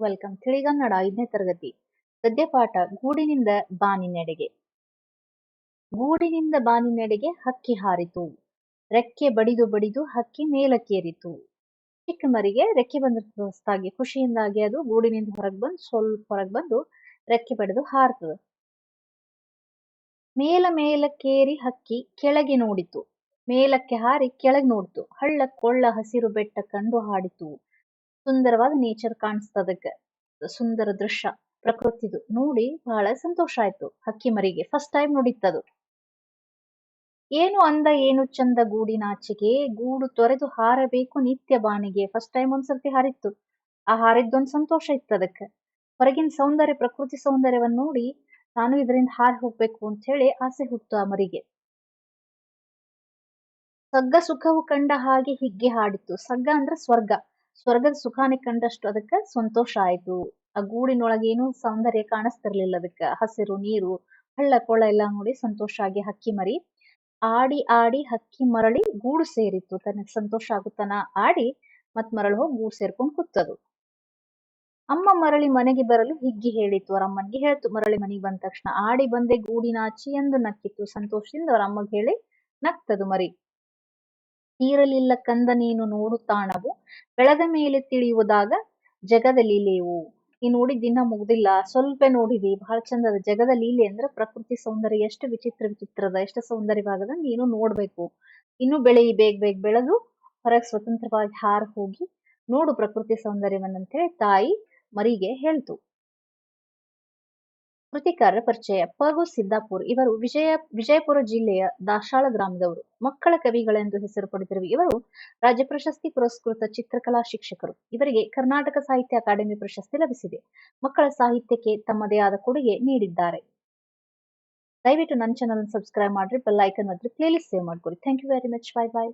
Welcome ತಿಳಿಗನ್ನಡ ಐದನೇ ತರಗತಿ. ಗದ್ಯಪಾಠ ಗೂಡಿನಿಂದ ಬಾನಿನೆಡೆಗೆ ಗೂಡಿನಿಂದ ಬಾನಿನೆಡೆಗೆ ಹಕ್ಕಿ ಹಾರಿತು. ರೆಕ್ಕೆ ಬಡಿದು ಬಡಿದು ಹಕ್ಕಿ ಮೇಲಕ್ಕೇರಿತು. ಚಿಕ್ಕ ಮರಿಗೆ ರೆಕ್ಕೆ ಬಂದಿರ್ತದೆ ಹೊಸದಾಗಿ ಖುಷಿಯಿಂದಾಗಿ ಅದು ಗೂಡಿನಿಂದ ಹೊರಗೆ ಬಂದು ಸ್ವಲ್ಪ ಹೊರಗೆ ಬಂದು ರೆಕ್ಕೆ ಬಡಿದು ಹಾರ್ತದೆ. ಮೇಲ ಮೇಲಕ್ಕೇರಿ ಹಕ್ಕಿ ಕೆಳಗೆ ನೋಡಿತು. ಮೇಲಕ್ಕೆ ಹಾರಿ ಕೆಳಗೆ ನೋಡ್ತು. ಹಳ್ಳ ಕೊಳ್ಳ ಹಸಿರು ಬೆಟ್ಟ ಕಂಡು ಹಾಡಿತು. ಸುಂದರವಾದ ನೇಚರ್ ಕಾಣಿಸ್ತದಕ್ಕೆ ಸುಂದರ ದೃಶ್ಯ ಪ್ರಕೃತಿದು ನೋಡಿ ಬಹಳ ಸಂತೋಷ ಆಯ್ತು ಹಕ್ಕಿ ಮರಿಗೆ. ಫಸ್ಟ್ ಟೈಮ್ ನೋಡಿತ್ತದು. ಏನು ಅಂದ, ಏನು ಚಂದ ಗೂಡಿನಾಚೆಗೆ ಗೂಡು ತೊರೆದು ಹಾರಬೇಕು ನಿತ್ಯ ಬಾನಿಗೆ. ಫಸ್ಟ್ ಟೈಮ್ ಒಂದ್ಸರ್ತಿ ಹಾರಿತ್ತು. ಆ ಹಾರಿದ್ದೊಂದು ಸಂತೋಷ ಇತ್ತು ಅದಕ್ಕೆ. ಹೊರಗಿನ ಸೌಂದರ್ಯ, ಪ್ರಕೃತಿ ಸೌಂದರ್ಯವನ್ನು ನೋಡಿ ನಾನು ಇದರಿಂದ ಹಾರಿ ಹೋಗ್ಬೇಕು ಅಂತ ಹೇಳಿ ಆಸೆ ಹುಟ್ಟು ಆ ಮರಿಗೆ. ಸಗ್ಗ ಸುಖವು ಕಂಡ ಹಾಗೆ ಹಿಗ್ಗೆ ಹಾಡಿತ್ತು. ಸಗ್ಗ ಅಂದ್ರೆ ಸ್ವರ್ಗ. ಸ್ವರ್ಗದ ಸುಖಾನಿ ಕಂಡಷ್ಟು ಅದಕ್ಕೆ ಸಂತೋಷ ಆಯ್ತು. ಆ ಗೂಡಿನೊಳಗೆ ಏನು ಸೌಂದರ್ಯ ಕಾಣಿಸ್ತಿರ್ಲಿಲ್ಲ ಅದಕ್ಕೆ. ಹಸಿರು, ನೀರು, ಹಳ್ಳ ಕೊಳ ಎಲ್ಲ ನೋಡಿ ಸಂತೋಷ ಆಗಿ ಹಕ್ಕಿ ಮರಿ. ಆಡಿ ಆಡಿ ಹಕ್ಕಿ ಮರಳಿ ಗೂಡು ಸೇರಿತ್ತು. ತನಗೆ ಸಂತೋಷ ಆಗುತ್ತಾನ ಆಡಿ ಮತ್ ಮರಳಿ ಹೋಗಿ ಗೂಡು ಸೇರ್ಕೊಂಡು ಕೂತದು. ಅಮ್ಮ ಮರಳಿ ಮನೆಗೆ ಬರಲು ಹಿಗ್ಗಿ ಹೇಳಿತ್ತು. ಅವ್ರ ಅಮ್ಮನಿಗೆ ಹೇಳ್ತು. ಮರಳಿ ಮನೆಗೆ ಬಂದ ತಕ್ಷಣ ಆಡಿ ಬಂದೆ ಗೂಡಿನಾಚಿ ಎಂದು ನಕ್ಕಿತ್ತು. ಸಂತೋಷದಿಂದ ಅವ್ರ ಅಮ್ಮಗೆ ಹೇಳಿ ನಕ್ತದು ಮರಿ. ತೀರಲಿಲ್ಲ ಕಂದ ನೀನು ನೋಡು ತಾಣವು, ಬೆಳೆದ ಮೇಲೆ ತಿಳಿಯುವುದಾಗ ಜಗದ ಲೀಲೆಯು ಈ ನೋಡಿ ದಿನ ಮುಗ್ದಿಲ್ಲ, ಸ್ವಲ್ಪ ನೋಡಿದಿ, ಬಹಳ ಚಂದದ ಜಗದ ಲೀಲೆ ಅಂದ್ರೆ ಪ್ರಕೃತಿ ಸೌಂದರ್ಯ, ಎಷ್ಟು ವಿಚಿತ್ರ ವಿಚಿತ್ರದ, ಎಷ್ಟು ಸೌಂದರ್ಯವಾಗದ ನೀನು ನೋಡ್ಬೇಕು. ಇನ್ನು ಬೆಳೆಯಿ, ಬೇಗ ಬೇಗ ಬೆಳೆದು ಹೊರಗೆ ಸ್ವತಂತ್ರವಾಗಿ ಹಾರ ಹೋಗಿ ನೋಡು ಪ್ರಕೃತಿ ಸೌಂದರ್ಯವನ್ನಂತೇಳಿ ತಾಯಿ ಮರಿಗೆ ಹೇಳ್ತು. ಕೃತಿಕಾರರ ಪರಿಚಯ. ಪಗು ಸಿದ್ದಾಪುರ್ ಇವರು ವಿಜಯ, ವಿಜಯಪುರ ಜಿಲ್ಲೆಯ ದಾಶಾಳ ಗ್ರಾಮದವರು. ಮಕ್ಕಳ ಕವಿಗಳೆಂದು ಹೆಸರು ಪಡೆದಿರುವ ಇವರು ರಾಜ್ಯ ಪ್ರಶಸ್ತಿ ಪುರಸ್ಕೃತ ಚಿತ್ರಕಲಾ ಶಿಕ್ಷಕರು. ಇವರಿಗೆ ಕರ್ನಾಟಕ ಸಾಹಿತ್ಯ ಅಕಾಡೆಮಿ ಪ್ರಶಸ್ತಿ ಲಭಿಸಿದೆ. ಮಕ್ಕಳ ಸಾಹಿತ್ಯಕ್ಕೆ ತಮ್ಮದೇ ಆದ ಕೊಡುಗೆ ನೀಡಿದ್ದಾರೆ. ದಯವಿಟ್ಟು ನನ್ನ ಚಾನಲ್ ಸಬ್ಸ್ಕ್ರೈಬ್ ಮಾಡ್ರಿ ಬೆಲ್ ಐಕನ್ ಒತ್ತಿ ಪ್ಲೇಲಿಸ್ಟ್ ಸೇವ್ ಮಾಡ್ಕೊಡಿ. Thank you very much bye bye